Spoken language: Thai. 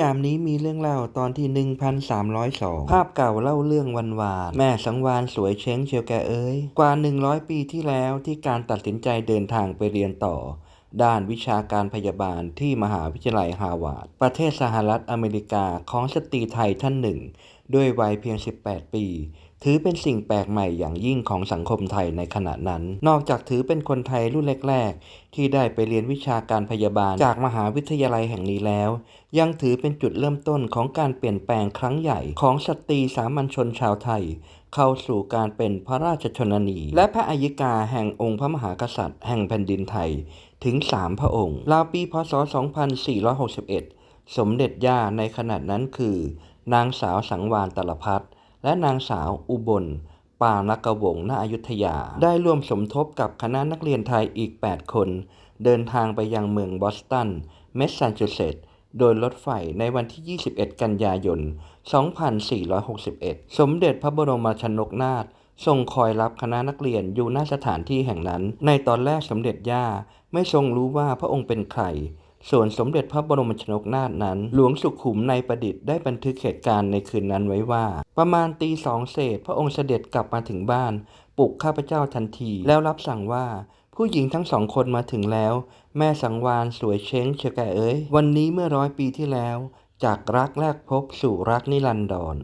ยามนี้มีเรื่องเล่าตอนที่ 1302 ภาพเก่าเล่าเรื่องวันวาน แม่สังวานสวยเช้งเชียวแกเอ้ย กว่า 100 ปีที่แล้วที่การตัดสินใจเดินทางไปเรียนต่อ ด้านวิชาการพยาบาลที่มหาวิทยาลัยฮาวาดประเทศสหรัฐอเมริกาของสตรีไทยท่านหนึ่ง ด้วยวัยเพียง 18 ปี ถือเป็นสิ่งแปลกใหม่อย่างยิ่งของสังคมไทยในขณะนั้น นอกจากถือเป็นคนไทยรุ่นแรก ๆ ที่ได้ไปเรียนวิชาการพยาบาลจากมหาวิทยาลัยแห่งนี้แล้ว ยังถือเป็นจุดเริ่มต้นของการเปลี่ยนแปลงครั้งใหญ่ของสตรีสามัญชนชาวไทย เข้าสู่การเป็นพระราชชนนี และพระอัยกาแห่งองค์พระมหากษัตริย์ แห่งแผ่นดินไทยถึง 3 พระองค์ ราวปีพศ 2461 สมเด็จย่าในขณะนั้นคือ นางสาวสังวานตลพัฒและนางสาวอุบล ปานักวงณอยุธยา ได้ร่วมสมทบกับคณะนักเรียนไทยอีก 8 คน เดินทางไปยังเมืองบอสตัน เมสซาชูเซตส์ โดยรถไฟในวันที่ 21 กันยายน 2461 สมเด็จพระบรมชนกนาถทรงคอยรับคณะนักเรียนอยู่หน้าสถานที่แห่งนั้น ในตอนแรกสมเด็จย่าไม่ทรงรู้ว่าพระองค์เป็นใคร ส่วนสมเด็จพระบรมชนกนาถนั้น หลวงสุขุมในประดิษฐ์ได้บันทึกเหตุการณ์ในคืนนั้นไว้ว่า ประมาณตีสองเศษ พระองค์เสด็จกลับมาถึงบ้าน ปลุกข้าพเจ้าทันทีแล้วรับสั่งว่า ผู้หญิงทั้งสองคนมาถึงแล้ว แม่สังวานสวยเช้งเชียวแกเอ้ย วันนี้เมื่อร้อยปีที่แล้ว จากรักแรกพบสู่รักนิรันดร